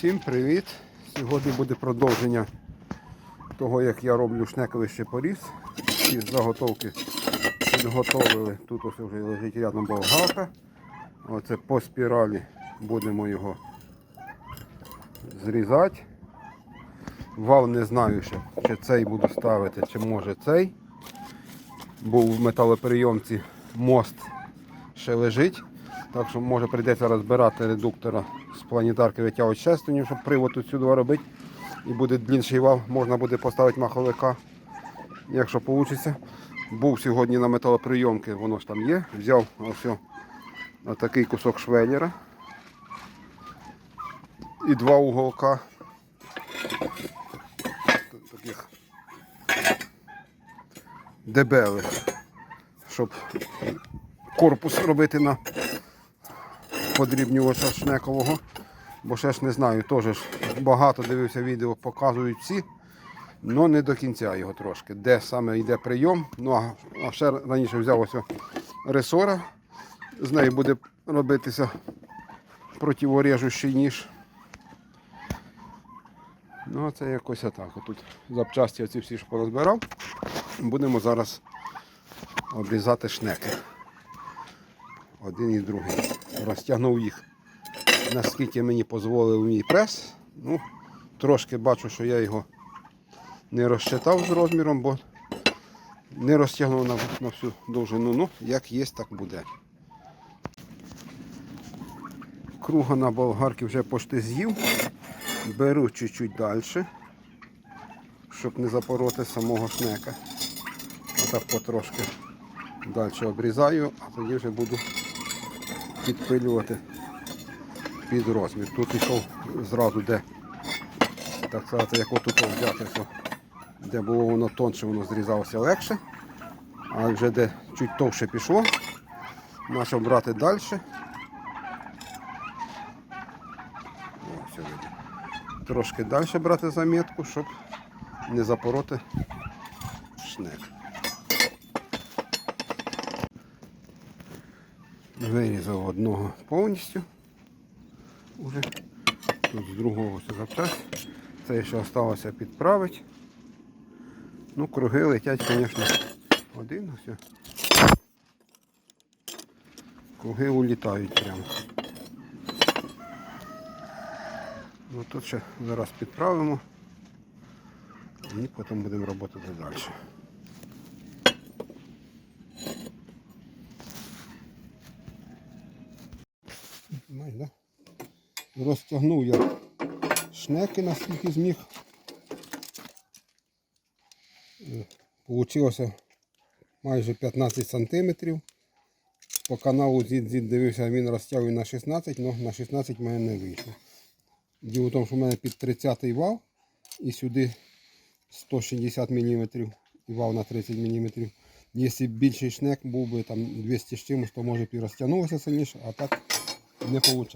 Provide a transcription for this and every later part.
Всім привіт! Сьогодні буде продовження того, як я роблю шнековище поріз. Ці заготовки підготовили. Тут ось вже лежить рядом болгарка. Оце по спіралі будемо його зрізати. Вал не знаю ще, чи цей буду ставити, чи може цей. Був в металоперейомці мост ще лежить. Так що може прийдеться розбирати редуктора з планетарки витягувати шестерню, щоб привод сюди робити. І буде длінший вал, можна буде поставити маховика, якщо вийде. Був сьогодні на металоприйомці, воно ж там є. Взяв ось такий кусок швеллера і два уголка. Таких дебелих, щоб корпус робити на подрібнювача шнекового. Бо ще ж не знаю, теж багато дивився відео, показують всі, але не до кінця його трошки. Де саме йде прийом. Ну а, ще раніше взяв ось ресора. З неї буде робитися противорежущий ніж. Ну, а це якось отак. Тут запчасті оці всі ж порозбирав. Будемо зараз обрізати шнеки. Один і другий. Розтягнув їх, наскільки мені дозволив мій прес. Ну, трошки бачу, що я його не розчитав з розміром, бо не розтягнув на, на всю довжину. Ну, як є, так буде. Круга на болгарки вже почти з'їв. Беру чуть-чуть далі, щоб не запороти самого шнека. Отак потрошки далі обрізаю, а тоді вже буду підпилювати під розмір. Тут йшов зразу, де так сказати, як отут взяти, то де було воно тонше, воно зрізалося легше. А вже де чуть товше пішло, почав брати далі. Трошки далі брати замітку, щоб не запороти шнек. Вирізав одного повністю. Уже. Тут з другого все запчасть. Це ще залишилося підправити. Ну, круги летять, звісно, один все. Круги улітають прямо. Ну тут ще зараз підправимо і потім будемо працювати далі. Май, да? Розтягнув я шнеки наскільки зміг. Е, Получилося майже 15 сантиметрів. По каналу зід зід дивився, він розтягує на 16, але на 16 в мене не вийшло. Діло в тому, що в мене під 30 вал і сюди 160 мм і вал на 30 мм. Якщо більший шнек був би там 200 з чимось, то може б і розтягнулося сильніше, а так не виходить.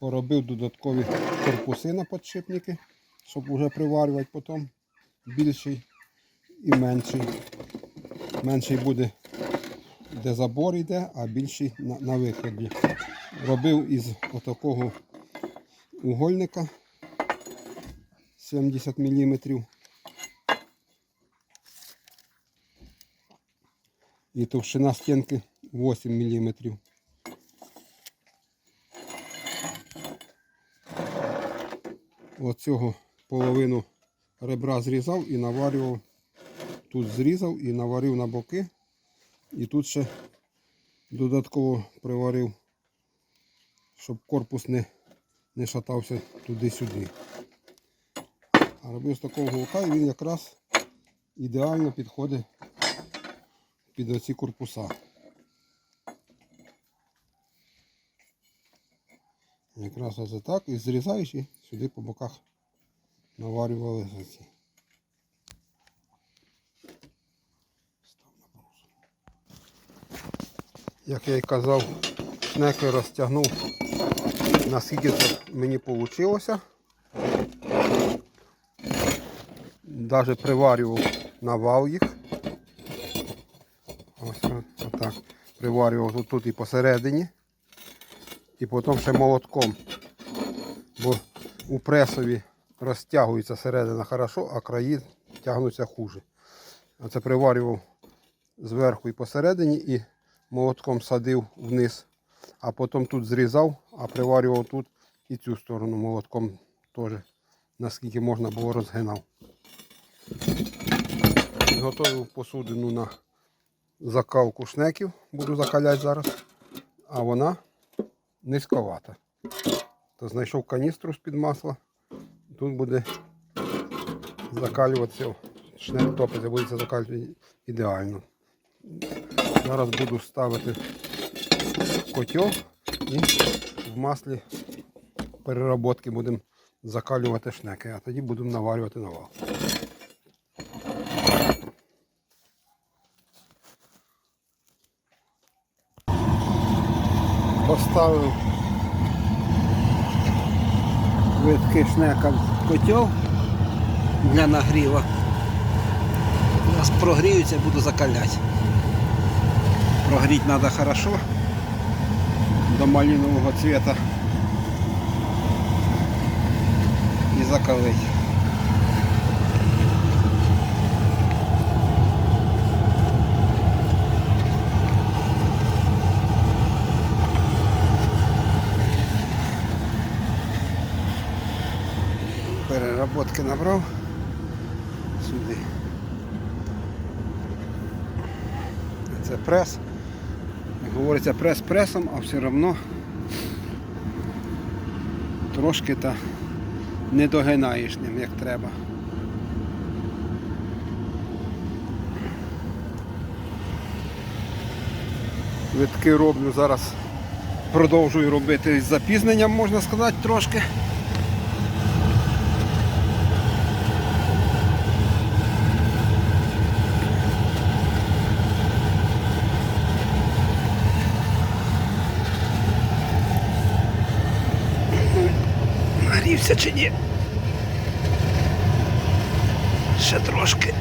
Поробив додаткові корпуси на підшипники, щоб вже приварювати потім більший і менший. Менший буде, де забор йде, а більший на, на виході. Робив із отакого угольника 70 мм. І товщина стінки 8 мм. Оцього половину ребра зрізав і наварював. Тут зрізав і наварив на боки. І тут ще додатково приварив, щоб корпус не, не шатався туди-сюди. А робив з такого голка і він якраз ідеально підходить під оці корпуса. Якраз ось так і зрізаєш і сюди по боках наварювали ці. Як я і казав, шнеки розтягнув, наскільки це мені вийшло. Навіть приварював на вал їх. Ось отак. Приварював тут, і посередині. і потім ще молотком. Бо у пресові розтягується середина хорошо, а краї тягнуться хуже. Оце приварював зверху і посередині і молотком садив вниз, а потім тут зрізав, а приварював тут і цю сторону молотком теж, наскільки можна було розгинав. Підготовив посудину на закалку шнеків, буду закаляти зараз, а вона низьковата. То знайшов каністру з-під масла, тут буде закалюватися, шнек топиться, буде закалювати ідеально. Зараз буду ставити котел і в маслі переработки будемо закалювати шнеки, а тоді будемо наварювати на вал. Поставив витки шнека котел для нагріва. Зараз прогріються, буду закаляти. Прогріть треба хорошо до малинового цвета і закалить. Переработки набрав сюди. Це прес. Як говориться, прес пресом, а все одно трошки та не догинаєш ним, як треба. Витки роблю зараз, продовжую робити з запізненням, можна сказати, трошки. Нагрівся чи ні? Ще трошки.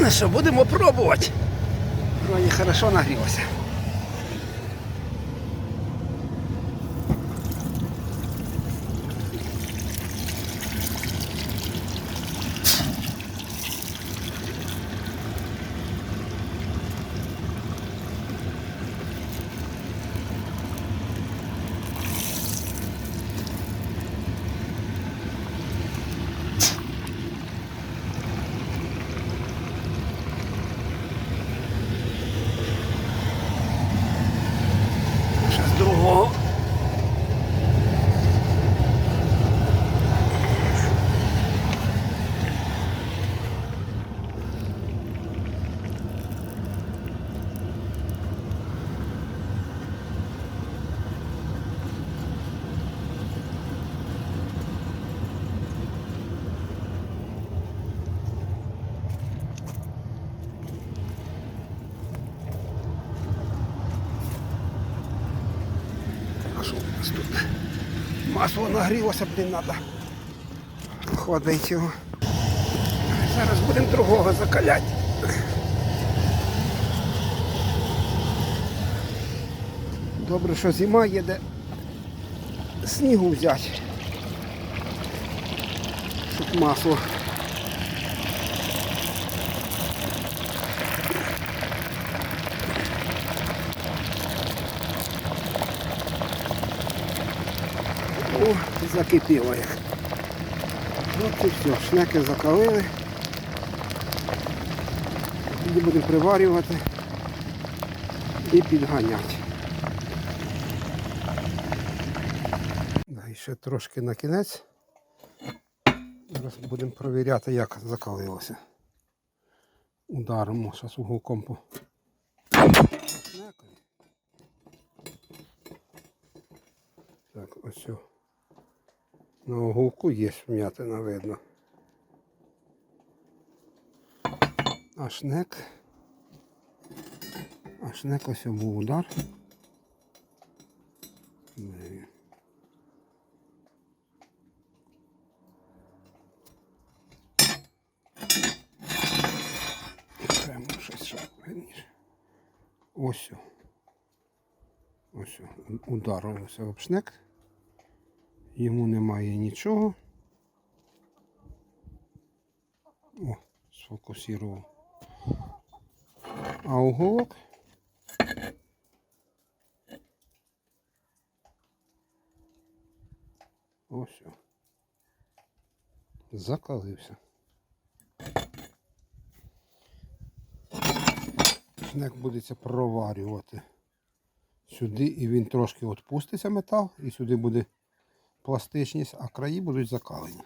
Ну що, будемо пробувати. Вроді хорошо нагрілося. Ще з другого. А що у нас тут? Масло нагрілося, блін, треба охладити його. Зараз будемо другого закаляти. Добре, що зима є, де снігу взяти. Щоб масло. О, закипіло як. От і все, шнеки закалили. Тоді будемо приварювати і підганяти. І ще трошки на кінець. Зараз будемо перевіряти, як закалилося. Ударимо зараз уголком по. Так, ось. На уголку є вм'ятина видно. А шнек. А шнек ось був удар. Де? Прямо щось видніше. Ось. Ось о, ударився об шнек. Йому немає нічого. О, сфокусував. А уголок. Ось. Закалився. Шнек будеться проварювати сюди, і він трошки відпуститься метал, і сюди буде пластичність, а краї будуть закалені.